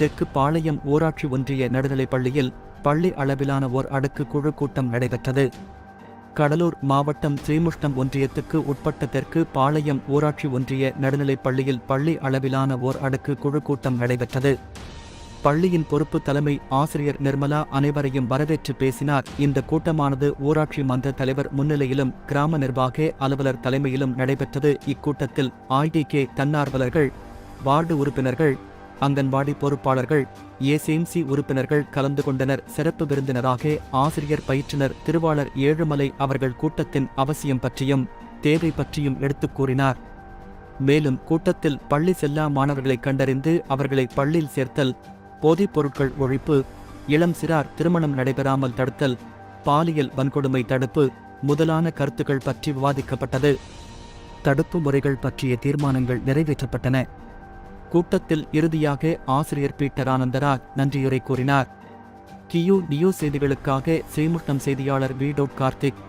தெற்கு பாளையம் ஊராட்சி ஒன்றிய நடுநிலைப் பள்ளியில் பள்ளி அளவிலான ஓர் அடுக்கு குழு கூட்டம் நடைபெற்றது. கடலூர் மாவட்டம் ஸ்ரீமுஷ்ணம் ஒன்றியத்துக்கு உட்பட்ட தெற்கு பாளையம் ஊராட்சி ஒன்றிய நடுநிலைப் பள்ளியில் பள்ளி அளவிலான ஓர் அடுக்கு குழு கூட்டம் நடைபெற்றது. பள்ளியின் பொறுப்பு தலைமை ஆசிரியர் நிர்மலா அனைவரையும் வரவேற்று பேசினார். இந்த கூட்டமானது ஊராட்சி மன்ற தலைவர் முன்னிலையிலும் கிராம நிர்வாக அலுவலர் தலைமையிலும் நடைபெற்றது. இக்கூட்டத்தில் ஐடிகே தன்னார்வலர்கள் வார்டு உறுப்பினர்கள் அங்கன்வாடி பொறுப்பாளர்கள் ஏசிஎம்சி உறுப்பினர்கள் கலந்து கொண்டனர். சிறப்பு விருந்தினராக ஆசிரியர் பயிற்றுனர் திருவாளர் ஏழுமலை அவர்கள் கூட்டத்தின் அவசியம் பற்றியும் தேவை பற்றியும் எடுத்துக் கூறினார். மேலும் கூட்டத்தில் பள்ளி செல்லா மாணவர்களை கண்டறிந்து அவர்களை பள்ளியில் சேர்த்தல் போதைப் பொருட்கள் ஒழிப்பு இளம் சிறார் திருமணம் நடைபெறாமல் தடுத்தல் பாலியல் வன்கொடுமை தடுப்பு முதலான கருத்துக்கள் பற்றி விவாதிக்கப்பட்டது. தடுப்பு முறைகள் பற்றிய தீர்மானங்கள் நிறைவேற்றப்பட்டன. கூட்டத்தில் இறுதியாக ஆசிரியர் பீட்டர் ஆனந்தராஜ் நன்றியுரை கூறினார். கியூ நியூஸ் செய்திகளுக்காக ஸ்ரீமுஷ்ணம் செய்தியாளர் வி டோட் கார்த்திக்.